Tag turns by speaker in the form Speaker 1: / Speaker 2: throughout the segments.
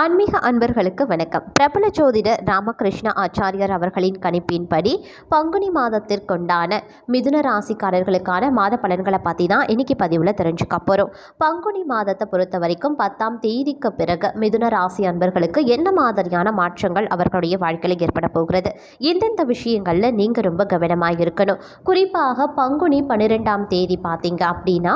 Speaker 1: ஆன்மீக அன்பர்களுக்கு வணக்கம். பிரபல ஜோதிடர் ராமகிருஷ்ண ஆச்சாரியார் அவர்களின் கணிப்பின்படி பங்குனி மாதத்திற்குண்டான மிதுன ராசிக்காரர்களுக்கான மாத பலன்களை பற்றி தான் இன்னைக்கு பதிவில் தெரிஞ்சுக்க போகிறோம் பங்குனி மாதத்தை பொறுத்த வரைக்கும் பத்தாம் தேதிக்கு பிறகு மிதுன ராசி அன்பர்களுக்கு என்ன மாதிரியான மாற்றங்கள் அவர்களுடைய வாழ்க்கையில் ஏற்பட போகிறது? எந்தெந்த விஷயங்களில் நீங்கள் ரொம்ப கவனமாக இருக்கணும்? குறிப்பாக பங்குனி பன்னிரெண்டாம் தேதி பார்த்தீங்க அப்படின்னா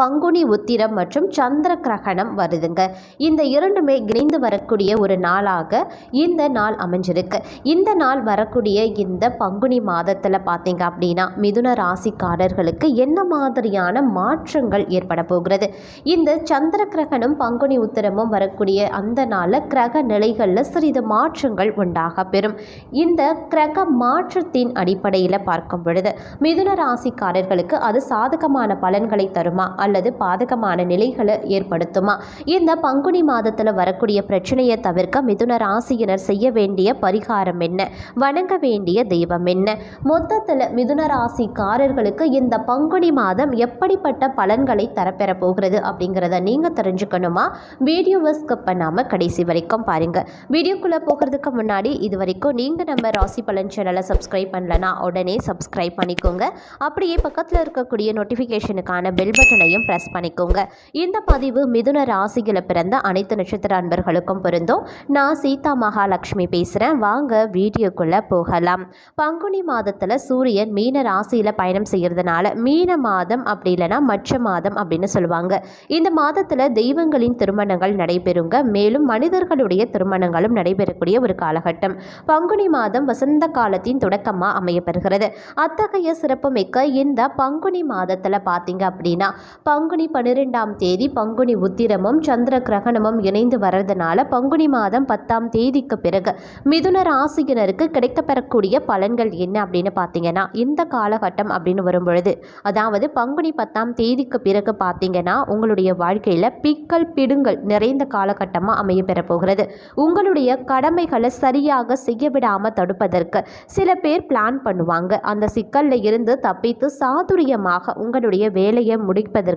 Speaker 1: பங்குனி உத்திரம் மற்றும் சந்திர கிரகணம் வருதுங்க. இந்த இரண்டுமே இணைந்து வரக்கூடிய ஒரு நாளாக இந்த நாள் அமைஞ்சிருக்கு. இந்த நாள் வரக்கூடிய இந்த பங்குனி மாதத்தில் பார்த்தீங்க அப்படின்னா மிதுன ராசிக்காரர்களுக்கு என்ன மாதிரியான மாற்றங்கள் ஏற்பட போகிறது? இந்த சந்திர கிரகணம் பங்குனி உத்திரமும் வரக்கூடிய அந்த நாளில் கிரக நிலைகளில் சிறிது மாற்றங்கள் உண்டாக பெறும். இந்த கிரக மாற்றத்தின் அடிப்படையில் பார்க்கும் பொழுது மிதுன ராசிக்காரர்களுக்கு அது சாதகமான பலன்களை தருமா? அல்லது பாதகமான நிலைகளை ஏற்படுத்துமா? இந்த பங்குனி மாதத்தில் வரக்கூடிய பிரச்சனையை தவிர்க்க மிதுன ராசியினர் செய்ய வேண்டிய பரிகாரம் என்ன? வணங்க வேண்டிய தெய்வம் என்ன? மொத்தத்தில் மிதுன ராசிக்காரர்களுக்கு இந்த பங்குனி மாதம் எப்படிப்பட்ட பலன்களை தரப்பெற போகிறது அப்படிங்கிறத நீங்கள் தெரிஞ்சுக்கணுமா? வீடியோவை ஸ்கிப் பண்ணாமல் கடைசி வரைக்கும் பாருங்கள் வீடியோக்குள்ளே போகிறதுக்கு முன்னாடி இது வரைக்கும் நீங்கள் நம்ம ராசி பலன் சேனலை சப்ஸ்கிரைப் பண்ணலனா உடனே சப்ஸ்கிரைப் பண்ணிக்கோங்க. அப்படியே பக்கத்தில் இருக்கக்கூடிய நோட்டிஃபிகேஷனுக்கான பெல் பட்டனையும் ப்ரெஸ் பண்ணிக்கோங்க. இந்த பதிவு மிதுன ராசியில் பிறந்த அனைத்து நட்சத்திர அன்பர்களுக்கும் பொருந்தும். நான் சீதா மகாலட்சுமி பேசுகிறேன் வாங்க வீடியோக்குள்ளே போகலாம். பங்குனி மாதத்தில் சூரியன் மீன ராசியில் பயணம் செய்கிறதுனால மீன மாதம் அப்படி இல்லைன்னா மற்ற மாதம் அப்படின்னு சொல்லுவாங்க. இந்த மாதத்தில் தெய்வங்களின் திருமணங்கள் நடைபெறுங்க. மேலும் மனிதர்களுடைய திருமணங்களும் நடைபெறக்கூடிய ஒரு காலகட்டம். பங்குனி மாதம் வசந்த காலத்தின் தொடக்கமாக அமையப்பெறுகிறது. அத்தகைய சிறப்புமிக்க இந்த பங்குனி மாதத்தில் பார்த்தீங்க அப்படின்னா பங்குனி பன்னிரெண்டாம் தேதி பங்குனி உத்திரமும் சந்திர கிரகணமும் இணைந்து வர்றதுனால பங்குனி மாதம் பத்தாம் தேதிக்கு பிறகு மிதுன ராசியினருக்கு கிடைக்கப்பெறக்கூடிய பலன்கள் என்ன அப்படின்னு பார்த்தீங்கன்னா இந்த காலகட்டம் அப்படின்னு வரும்பொழுது அதாவது பங்குனி பத்தாம் தேதிக்கு பிறகு பார்த்தீங்கன்னா உங்களுடைய வாழ்க்கையில் பிக்கல் பிடுங்கள் நிறைந்த காலகட்டமாக அமைய போகிறது. உங்களுடைய கடமைகளை சரியாக செய்ய விடாமல் தடுப்பதற்கு சில பேர் பிளான் பண்ணுவாங்க. அந்த சிக்கலில் இருந்து தப்பித்து சாதுரியமாக உங்களுடைய வேலையை முடிப்பதற்கு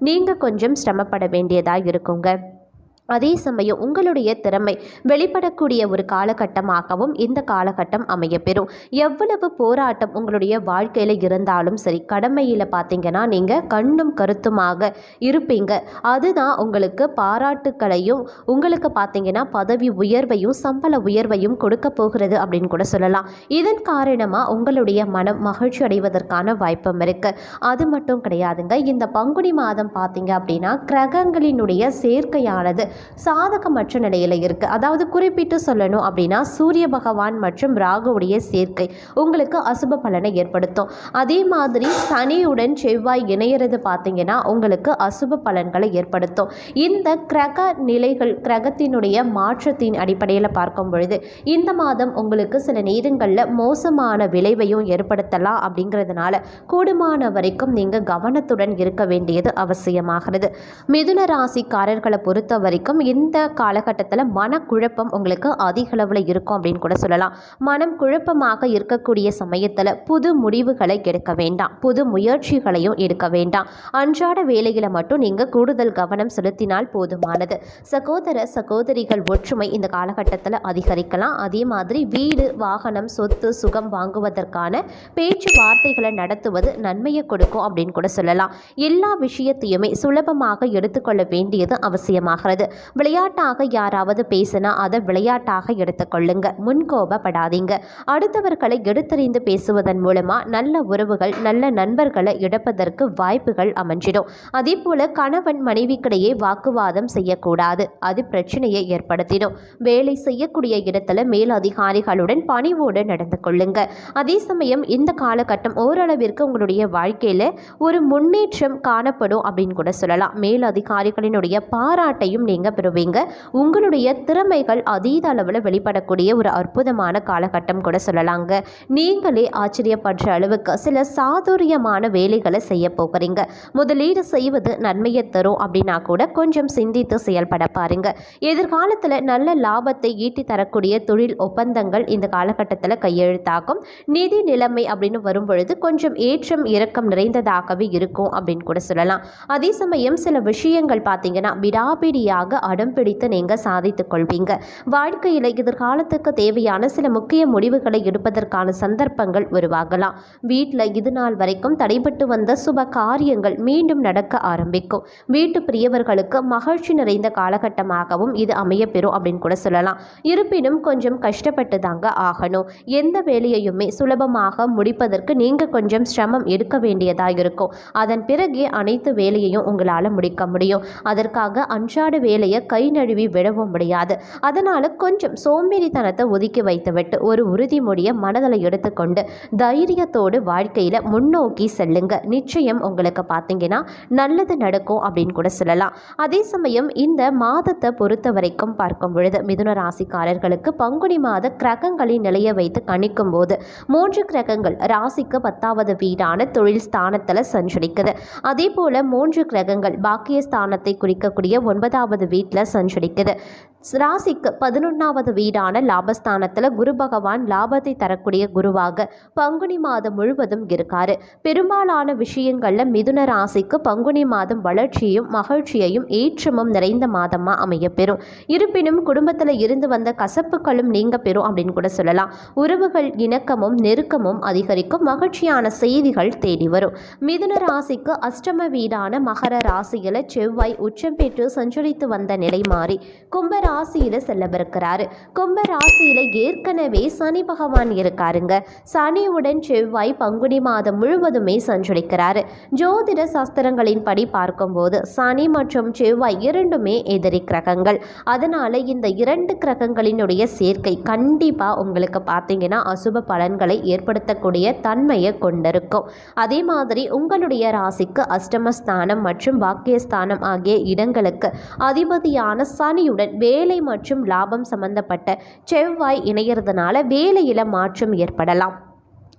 Speaker 1: நீங்கள் கொஞ்சம் சிரமப்பட வேண்டியதாக இருக்குங்க அதே சமயம் உங்களுடைய திறமை வெளிப்படக்கூடிய ஒரு காலகட்டமாகவும் இந்த காலகட்டம் அமையப்பெறும். எவ்வளவு போராட்டம் உங்களுடைய வாழ்க்கையில் இருந்தாலும் சரி கடமையில் பார்த்தீங்கன்னா நீங்கள் கண்ணும் கருத்துமாக இருப்பீங்க. அதுதான் உங்களுக்கு பாராட்டுக்களையும் உங்களுக்கு பார்த்தீங்கன்னா பதவி உயர்வையும் சம்பள உயர்வையும் கொடுக்க போகிறது அப்படின்னு கூட சொல்லலாம். இதன் காரணமாக உங்களுடைய மனம் மகிழ்ச்சி அடைவதற்கான வாய்ப்பும் இருக்குது அது மட்டும் கிடையாதுங்க இந்த பங்குனி மாதம் பார்த்தீங்க அப்படின்னா கிரகங்களினுடைய சேர்க்கையானது. சாதகமற்ற நிலையில் இருக்குது அதாவது குறிப்பிட்டு சொல்லணும் அப்படின்னா சூரிய பகவான் மற்றும் ராகுவுடைய சேர்க்கை உங்களுக்கு அசுப பலனை ஏற்படுத்தும். அதே மாதிரி சனியுடன் செவ்வாய் இணையிறது பார்த்தீங்கன்னா உங்களுக்கு அசுப பலன்களை ஏற்படுத்தும். இந்த கிரக நிலைகள் கிரகத்தினுடைய மாற்றத்தின் அடிப்படையில் பார்க்கும் பொழுது இந்த மாதம் உங்களுக்கு சில நேரங்களில் மோசமான விளைவையும் ஏற்படுத்தலாம் அப்படிங்கிறதுனால கூடுமான வரைக்கும் நீங்கள் கவனத்துடன் இருக்க வேண்டியது அவசியமாகிறது. மிதுன ராசிக்காரர்களை பொறுத்த வரைக்கும் இருக்கும். இந்த காலகட்டத்தில் மனக்குழப்பம் உங்களுக்கு அதிக அளவில் இருக்கும் அப்படின்னு கூட சொல்லலாம். மனம் குழப்பமாக இருக்கக்கூடிய சமயத்தில் புது முடிவுகளை எடுக்க வேண்டாம். புது முயற்சிகளையும் எடுக்க வேண்டாம். அன்றாட வேலையில் மட்டும் நீங்கள் கூடுதல் கவனம் செலுத்தினால் போதுமானது. சகோதர சகோதரிகள் ஒற்றுமை இந்த காலகட்டத்தில் அதிகரிக்கலாம். அதே மாதிரி வீடு வாகனம் சொத்து சுகம் வாங்குவதற்கான பேச்சுவார்த்தைகளை நடத்துவது நன்மையை கொடுக்கும் அப்படின்னு கூட சொல்லலாம். எல்லா விஷயத்தையுமே சுலபமாக எடுத்துக்கொள்ள வேண்டியது அவசியமாகிறது. விளையாட்டாக யாராவது பேசினா அதை விளையாட்டாக எடுத்துக்கொள்ளுங்க. முன்கோபப்படாதீங்க. அடுத்தவர்களை எடுத்தறிந்து பேசுவதன் மூலமாக நல்ல உறவுகள் நல்ல நண்பர்களை இழப்பதற்கு வாய்ப்புகள் அமைஞ்சிடும். அதே போல கணவன் மனைவிக்கிடையே வாக்குவாதம் செய்யக்கூடாது. அது பிரச்சனையை ஏற்படுத்திடும். வேலை செய்யக்கூடிய இடத்துல மேலதிகாரிகளுடன் பணிவோடு நடந்து கொள்ளுங்க. அதே சமயம் இந்த காலகட்டம் ஓரளவிற்கு உங்களுடைய வாழ்க்கையில் ஒரு முன்னேற்றம் காணப்படும் அப்படின்னு கூட சொல்லலாம். மேலதிகாரிகளினுடைய பாராட்டையும் நீங்கள் பெறுவீங்க? உங்களுடைய திறமைகள் அதீத அளவில் வெளிப்படக்கூடிய ஒரு அற்புதமான காலகட்டம் கூட சொல்லலாங்க. நீங்களே ஆச்சரியப்படுற அளவுக்கு சில சாதுரியமான வேலைகளை செய்ய போகிறீங்க. முதலீடு செய்வது நன்மையை தரும் அப்படின்னா கூட கொஞ்சம் சிந்தித்து செயல்பட பாருங்க. எதிர்காலத்தில் நல்ல லாபத்தை ஈட்டி தரக்கூடிய தொழில் ஒப்பந்தங்கள் இந்த காலகட்டத்தில் கையெழுத்தாகும். நிதி நிலைமை அப்படின்னு வரும்பொழுது கொஞ்சம் ஏற்றம் இறக்கம் நிறைந்ததாகவே இருக்கும் அப்படின்னு கூட சொல்லலாம். அதே சமயம் சில விஷயங்கள் பார்த்தீங்கன்னா விடாபிடியாக விஷயங்களுக்காக அடம் பிடித்து நீங்கள் சாதித்துக் கொள்வீங்க. வாழ்க்கையில் எதிர்காலத்துக்கு தேவையான சில முக்கிய முடிவுகளை எடுப்பதற்கான சந்தர்ப்பங்கள் உருவாகலாம். வீட்டில் இது நாள் வரைக்கும் தடைபட்டு வந்த சுப காரியங்கள் மீண்டும் நடக்க ஆரம்பிக்கும். வீட்டு பிரியவர்களுக்கு மகிழ்ச்சி நிறைந்த காலகட்டமாகவும் இது அமையப்பெறும் அப்படின்னு கூட சொல்லலாம். இருப்பினும் கொஞ்சம் கஷ்டப்பட்டு தாங்க ஆகணும். எந்த வேலையையுமே சுலபமாக முடிப்பதற்கு நீங்கள் கொஞ்சம் சிரமம் எடுக்க வேண்டியதாக இருக்கும். அதன் பிறகே அனைத்து வேலையையும் உங்களால் முடிக்க முடியும். அதற்காக அன்றாட வேலை வேலையை கை நழுவி விடவும் முடியாது. அதனால் கொஞ்சம் சோம்பேறித்தனத்தை ஒதுக்கி வைத்துவிட்டு ஒரு உறுதிமொழியை மனதில் எடுத்துக்கொண்டு தைரியத்தோடு வாழ்க்கையில் முன்னோக்கி செல்லுங்க. நிச்சயம் உங்களுக்கு பார்த்தீங்கன்னா நல்லது நடக்கும் அப்படின்னு கூட சொல்லலாம். அதே சமயம் இந்த மாதத்தை பொறுத்த வரைக்கும் பார்க்கும் பொழுது மிதுன ராசிக்காரர்களுக்கு பங்குனி மாத கிரகங்களின் நிலையை வைத்து கணிக்கும் போது மூன்று கிரகங்கள் ராசிக்கு பத்தாவது வீடான தொழில் ஸ்தானத்தில் சஞ்சரிக்குது. அதே போல் மூன்று கிரகங்கள் பாக்கியஸ்தானத்தை குறிக்கக்கூடிய ஒன்பதாவது வீட்டில் சஞ்சரிக்குது. ராசிக்கு பதினொன்றாவது வீடான லாபஸ்தானத்தில் குரு பகவான் லாபத்தை தரக்கூடிய குருவாக பங்குனி மாதம் முழுவதும் இருக்காரு. பெரும்பாலான விஷயங்களில் மிதுன ராசிக்கு பங்குனி மாதம் வளர்ச்சியும் மகிழ்ச்சியையும் ஏற்றமும் நிறைந்த மாதமாக அமையப்பெறும். இருப்பினும் குடும்பத்தில் இருந்து வந்த கசப்புகளும் நீங்க பெறும் அப்படின்னு கூட சொல்லலாம். உறவுகள் இணக்கமும் நெருக்கமும் அதிகரிக்கும் மகிழ்ச்சியான செய்திகள் தேடி வரும். மிதுன ராசிக்கு அஷ்டம வீடான மகர ராசியில் செவ்வாய் உச்சம் பெற்று சஞ்சரித்து வந்த நிலை மாறி கும்பர ராசியில் செல்லவிருக்கிறாரு. கும்ப ராசியில் ஏற்கனவே சனி பகவான் இருக்காருங்க. சனியுடன் செவ்வாய் பங்குனி மாதம் முழுவதுமே சஞ்சரிக்கிறாரு. ஜோதிட சாஸ்திரங்களின் படி பார்க்கும்போது சனி மற்றும் செவ்வாய் இரண்டுமே எதிரி கிரகங்கள். அதனால இந்த இரண்டு கிரகங்களினுடைய சேர்க்கை கண்டிப்பாக உங்களுக்கு பார்த்தீங்கன்னா அசுப பலன்களை ஏற்படுத்தக்கூடிய தன்மையை கொண்டிருக்கும். அதே மாதிரி உங்களுடைய ராசிக்கு அஷ்டமஸ்தானம் மற்றும் பாக்கியஸ்தானம் ஆகிய இடங்களுக்கு அதிபதியான சனியுடன் வேலை மற்றும் லாபம் சம்பந்தப்பட்ட செவ்வாய் இணையிறதுனால வேலையில் மாற்றம் ஏற்படலாம்.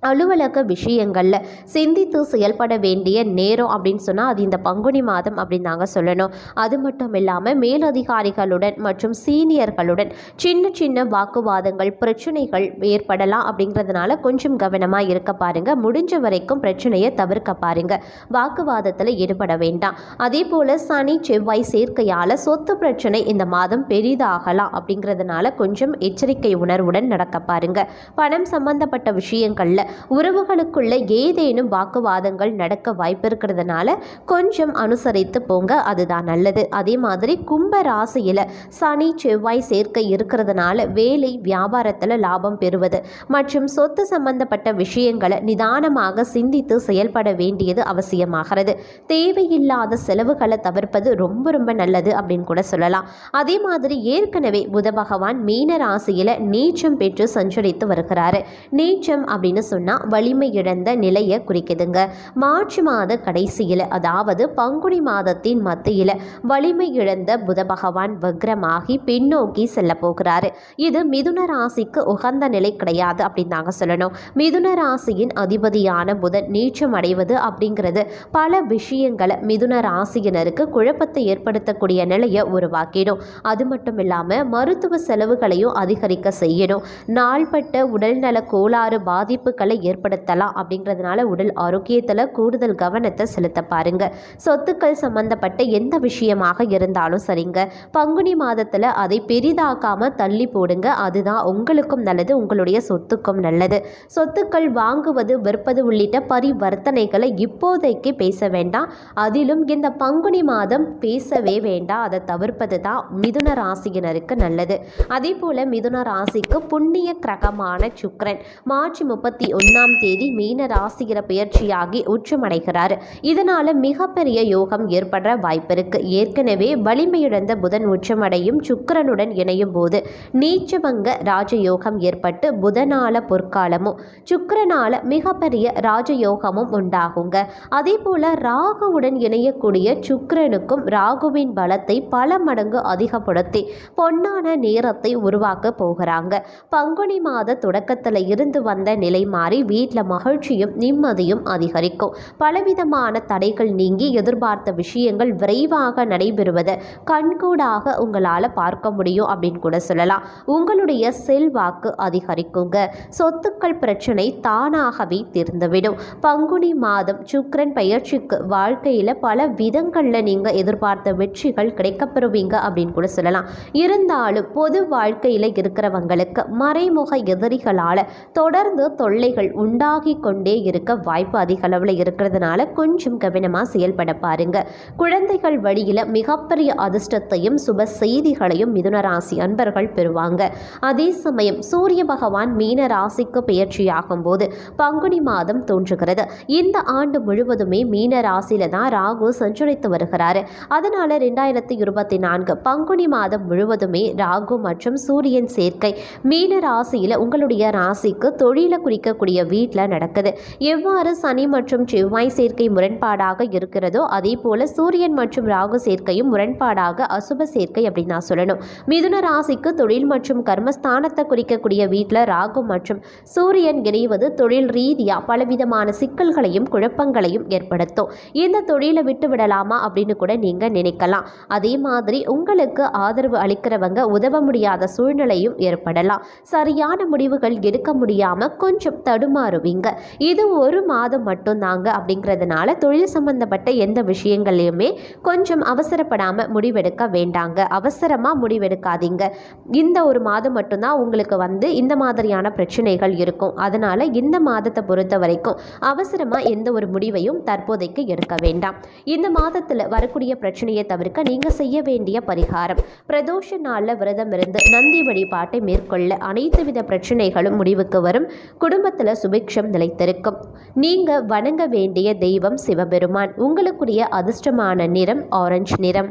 Speaker 1: அலுவலக விஷயங்களில் சிந்தித்து செயல்பட வேண்டிய நேரம் அப்படின்னு சொன்னால் அது இந்த பங்குனி மாதம் அப்படின்னு தாங்க சொல்லணும். அது மட்டும் இல்லாமல் மேலதிகாரிகளுடன் மற்றும் சீனியர்களுடன் சின்ன சின்ன வாக்குவாதங்கள் பிரச்சனைகள் ஏற்படலாம் அப்படிங்கிறதுனால கொஞ்சம் கவனமாக இருக்க பாருங்க. முடிஞ்ச வரைக்கும் பிரச்சனையை தவிர்க்க பாருங்க. வாக்குவாதத்தில் ஈடுபட வேண்டாம். அதே போல் சனி செவ்வாய் சேர்க்கையால் சொத்து பிரச்சனை இந்த மாதம் பெரிதாகலாம் அப்படிங்கிறதுனால கொஞ்சம் எச்சரிக்கை உணர்வுடன் நடக்க பாருங்க. பணம் சம்பந்தப்பட்ட விஷயங்களில் உறவுகளுக்குள்ள ஏதேனும் வாக்குவாதங்கள் நடக்க வாய்ப்பு இருக்கிறதுனால கொஞ்சம் அனுசரித்து போங்க அதுதான் நல்லது. அதே மாதிரி கும்ப ராசியில் சனி செவ்வாய் சேர்க்கை இருக்கிறதுனால வேலை வியாபாரத்தில் லாபம் பெறுவது மற்றும் சொத்து சம்பந்தப்பட்ட விஷயங்களை நிதானமாக சிந்தித்து செயல்பட வேண்டியது அவசியமாகிறது. தேவையில்லாத செலவுகளை தவிர்ப்பது ரொம்ப ரொம்ப நல்லது அப்படின்னு கூட சொல்லலாம். அதே மாதிரி ஏற்கனவே புத பகவான் மீன ராசியில் நீச்சம் பெற்று சஞ்சரித்து வருகிறாரு. நீச்சம் அப்படின்னு சொன்னால் வலிமை இழந்த நிலையை குறிக்குதுங்க. மார்ச் மாத கடைசியில் அதாவது பங்குனி மாதத்தின் மத்தியில் வலிமை இழந்த புத பகவான் வக்ரமாகி பின்னோக்கி செல்ல போகிறாரு. இது மிதுன ராசிக்கு உகந்த நிலை கிடையாது அப்படின்னு தாங்க சொல்லணும். மிதுன ராசியின் அதிபதியான புதன் நீச்சம் அடைவது அப்படிங்கிறது பல விஷயங்களை மிதுன ராசியினருக்கு குழப்பத்தை ஏற்படுத்தக்கூடிய நிலையை உருவாக்கிடும். அது மட்டும் இல்லாமல் மருத்துவ செலவுகளையும் அதிகரிக்க செய்யணும். நாள்பட்ட உடல்நல கோளாறு பாதிப்புகளை ஏற்படுத்தலாம் அப்படிங்கிறதுனால உடல் ஆரோக்கியத்தில் கூடுதல் கவனத்தை செலுத்த பாருங்க. சொத்துக்கள் சம்பந்தப்பட்ட எந்த விஷயமாக இருந்தாலும் சரிங்க. பங்குனி மாதத்தில் அதை பெரிதாக்காமல் தள்ளி போடுங்க. அதுதான் உங்களுக்கும் நல்லது உங்களுடைய சொத்துக்கும் நல்லது. சொத்துக்கள் வாங்குவது விற்பது உள்ளிட்ட பரிவர்த்தனைகளை இப்போதைக்கு பேச வேண்டாம். அதிலும் இந்த பங்குனி மாதம் பேசவே வேண்டாம். அதை தவிர்ப்பது தான் மிதுன ராசியினருக்கு நல்லது. அதே போல மிதுன ராசிக்கு புண்ணிய கிரகமான சுக்ரன் மார்ச் முப்பத்தி ஒன்றாம் தேதி மீன ராசியில பயிற்சியாகி உச்சமடைகிறார். இதனால மிகப்பெரிய யோகம் ஏற்படுற வாய்ப்பு இருக்கு ஏற்கனவே வலிமையிழந்த புதன் உச்சமடையும் சுக்கரனுடன் இணையும் போது நீச்சவங்க ராஜயோகம் ஏற்பட்டு புதனால பொற்காலமும் சுக்கரனால மிகப்பெரிய ராஜயோகமும் உண்டாகுங்க. அதே போல ராகுவுடன் இணையக்கூடிய சுக்கரனுக்கும் ராகுவின் பலத்தை பல மடங்கு அதிகப்படுத்தி பொன்னான நேரத்தை உருவாக்க போகிறாங்க. பங்குனி மாத தொடக்கத்தில் இருந்து வந்த நிலை மாறி மாறி வீட்டில் மகிழ்ச்சியும் நிம்மதியும் அதிகரிக்கும். பலவிதமான தடைகள் நீங்கி எதிர்பார்த்த விஷயங்கள் விரைவாக நடைபெறுவதை கண்கூடாக உங்களால் பார்க்க முடியும் அப்படின்னு கூட சொல்லலாம். உங்களுடைய செல்வாக்கு அதிகரிக்குங்க. சொத்துக்கள் பிரச்சனை தானாகவே தீர்ந்துவிடும். பங்குனி மாதம் சுக்கரன் பயிற்சிக்கு வாழ்க்கையில் பல விதங்களில் நீங்கள் எதிர்பார்த்த வெற்றிகள் கிடைக்கப்பெறுவீங்க அப்படின்னு கூட சொல்லலாம். இருந்தாலும் பொது வாழ்க்கையில் இருக்கிறவங்களுக்கு மறைமுக எதிரிகளால் தொடர்ந்து தொல்லை தொல்லைகள் உண்டாகி கொண்டே இருக்க வாய்ப்பு அதிக அளவில் இருக்கிறதுனால கொஞ்சம் கவனமாக செயல்பட பாருங்க. குழந்தைகள் வழியில் மிகப்பெரிய அதிர்ஷ்டத்தையும் சுப செய்திகளையும் மிதுன ராசி அன்பர்கள் பெறுவாங்க. அதே சமயம் சூரிய பகவான் மீன ராசிக்கு பெயர்ச்சியாகும் போது பங்குனி மாதம் தோன்றுகிறது. இந்த ஆண்டு முழுவதுமே மீன ராசியில தான் ராகு சஞ்சரித்து வருகிறாரு. அதனால ரெண்டாயிரத்தி இருபத்தி நான்கு பங்குனி மாதம் முழுவதுமே ராகு மற்றும் சூரியன் சேர்க்கை மீன ராசியில் உங்களுடைய ராசிக்கு தொழிலை குறிக்க இருக்கக்கூடிய வீட்டில் நடக்குது. எவ்வாறு சனி மற்றும் செவ்வாய் சேர்க்கை முரண்பாடாக இருக்கிறதோ அதே போல சூரியன் மற்றும் ராகு சேர்க்கையும் முரண்பாடாக அசுப சேர்க்கை அப்படின்னு நான் சொல்லணும். மிதுன ராசிக்கு தொழில் மற்றும் கர்மஸ்தானத்தை குறிக்கக்கூடிய வீட்டில் ராகு மற்றும் சூரியன் இணைவது தொழில் ரீதியாக பலவிதமான சிக்கல்களையும் குழப்பங்களையும் ஏற்படுத்தும். இந்த தொழிலை விட்டு விடலாமா அப்படின்னு கூட நீங்கள் நினைக்கலாம். அதே மாதிரி உங்களுக்கு ஆதரவு அளிக்கிறவங்க உதவ முடியாத சூழ்நிலையும் ஏற்படலாம். சரியான முடிவுகள் எடுக்க முடியாமல் கொஞ்சம் தடுமாறுவீங்க. இது ஒரு மாதம் மட்டும்தாங்க அப்படிங்கிறதுனால தொழில் சம்பந்தப்பட்ட எந்த விஷயங்களையுமே கொஞ்சம் அவசரப்படாமல் முடிவெடுக்க வேண்டாங்க. அவசரமாக முடிவெடுக்காதீங்க. இந்த ஒரு மாதம் மட்டும்தான் உங்களுக்கு வந்து இந்த மாதிரியான பிரச்சனைகள் இருக்கும். அதனால் இந்த மாதத்தை பொறுத்த வரைக்கும் அவசரமாக எந்த ஒரு முடிவையும் தற்போதைக்கு எடுக்க வேண்டாம். இந்த மாதத்தில் வரக்கூடிய பிரச்சனையை தவிர்க்க நீங்கள் செய்ய வேண்டிய பரிகாரம். பிரதோஷ நாளில் விரதம் இருந்து நந்தி வழிபாட்டை மேற்கொள்ள அனைத்து வித பிரச்சனைகளும் முடிவுக்கு வரும். குடும்பத்தில் சுபிக்ஷம் நிலைத்திருக்கும். நீங்கள் வணங்க வேண்டிய தெய்வம் சிவபெருமான். உங்களுக்குரிய அதிர்ஷ்டமான நிறம் ஆரஞ்சு நிறம்.